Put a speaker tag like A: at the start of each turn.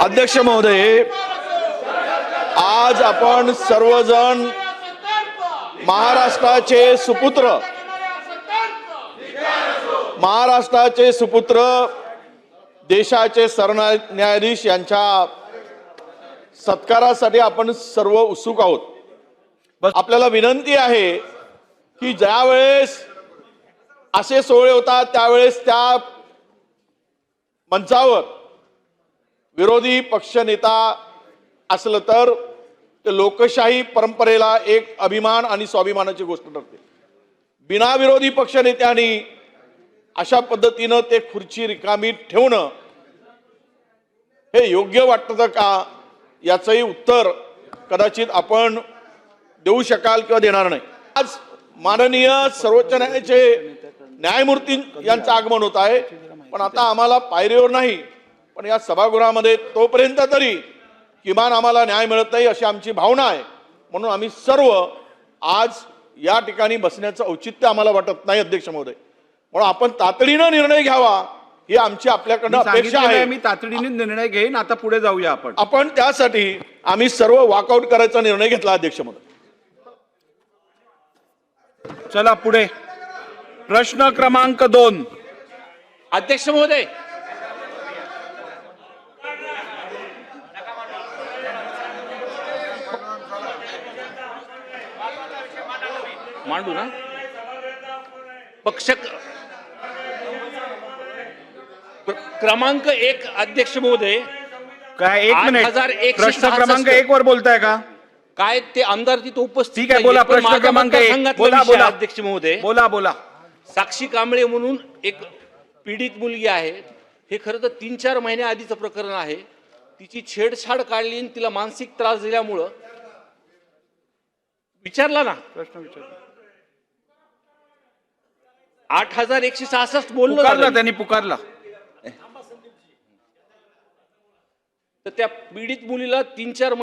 A: अध्यक्ष महोदय आज आपण सर्वजण महाराष्ट्राचे सुपुत्र महाराष्ट्राचे सुपुत्र देशाचे सरन्यायाधीश यांच्या सत्कारासाठी आपण सर्व उत्सुक आहोत. आपल्याला विनंती आहे की ज्यावेळेस असे सोहळे होतात त्यावेळेस त्या मंचावर विरोधी पक्षनेता असलं तर ते लोकशाही परंपरेला एक अभिमान आणि स्वाभिमानाची गोष्ट ठरते. बिना विरोधी पक्षनेत्यांनी अशा पद्धतीनं ते खुर्ची रिकामी ठेवणं हे योग्य वाटतं का? याचंही उत्तर कदाचित आपण देऊ शकाल किंवा देणार नाही. आज माननीय सर्वोच्च न्यायालयाचे न्यायमूर्ती यांचं आगमन होत आहे पण आता आम्हाला पायरीवर नाही. पण या सभागृहामध्ये तोपर्यंत तरी किमान आम्हाला न्याय मिळत नाही अशी आमची भावना आहे. म्हणून आम्ही सर्व आज या ठिकाणी बसण्याचं औचित्य आम्हाला वाटत नाही अध्यक्ष महोदय. म्हणून आपण तातडीनं निर्णय घ्यावा ही आमची आपल्याकडनं अपेक्षा
B: आहे. मी तातडीने निर्णय घेईन आता पुढे जाऊया आपण.
A: आपण त्यासाठी आम्ही सर्व वॉकआउट करायचा निर्णय घेतला अध्यक्ष महोदय.
B: चला पुढे. प्रश्न क्रमांक दोन.
C: अध्यक्ष महोदय मांडू ना? पक्ष क्रमांक एक अध्यक्ष महोदय.
B: काय एक
C: आठ
B: मिनिट.
C: हजार एकशे
B: प्रश्न
C: सहासष्ट.
B: क्रमांक एक वर बोलताय का?
C: काय ते आमदार तिथे उपस्थित
B: ठीक आहे
C: नाहीये,
B: बोला
C: पण
B: प्रश्न क्रमांक एक.
C: मतदारसंघातला
B: बोला
C: विषय
B: बोला.
C: अध्यक्ष महोदय.
B: बोला बोला.
C: साक्षी कांबळे म्हणून एक पीडित मुलगी आहे. हे खरं तर तीन चार महिन्या आधीचं प्रकरण आहे. तिची छेडछाड काढली आणि तिला मानसिक त्रास दिल्यामुळं विचारला ना?
B: प्रश्न विचार
C: आठ हजार एकशे सहासष्ट बोललो
B: पुकारला
C: झालं.
B: त्यांनी पुकारला
C: तर त्या पीडित मुलीला तीन चार